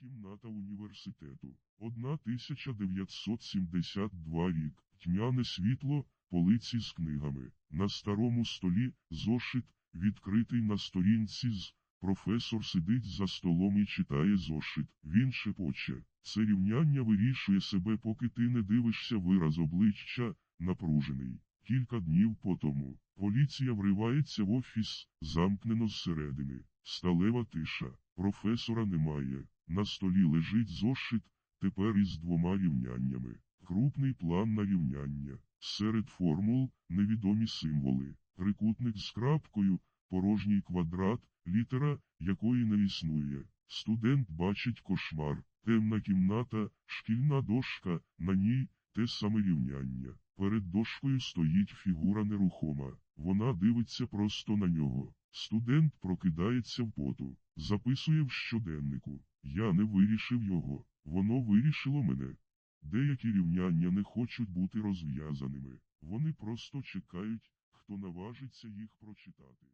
Кімната університету. 1972 рік. Тьмяне світло, полиці з книгами. На старому столі зошит, відкритий на сторінці з. Професор сидить за столом і читає зошит. Він шепоче. Це рівняння вирішує себе, поки ти не дивишся вираз обличчя, напружений. Кілька днів потому. Поліція вривається в офіс, замкнено зсередини. Сталева тиша. Професора немає. На столі лежить зошит, тепер із двома рівняннями. Крупний план на рівняння. Серед формул невідомі символи. Трикутник з крапкою, порожній квадрат, літера, якої не існує. Студент бачить кошмар, темна кімната, шкільна дошка, на ній те саме рівняння. Перед дошкою стоїть фігура нерухома. Вона дивиться просто на нього. Студент прокидається в поту, записує в щоденнику. Я не вирішив його. Воно вирішило мене. Деякі рівняння не хочуть бути розв'язаними. Вони просто чекають, хто наважиться їх прочитати.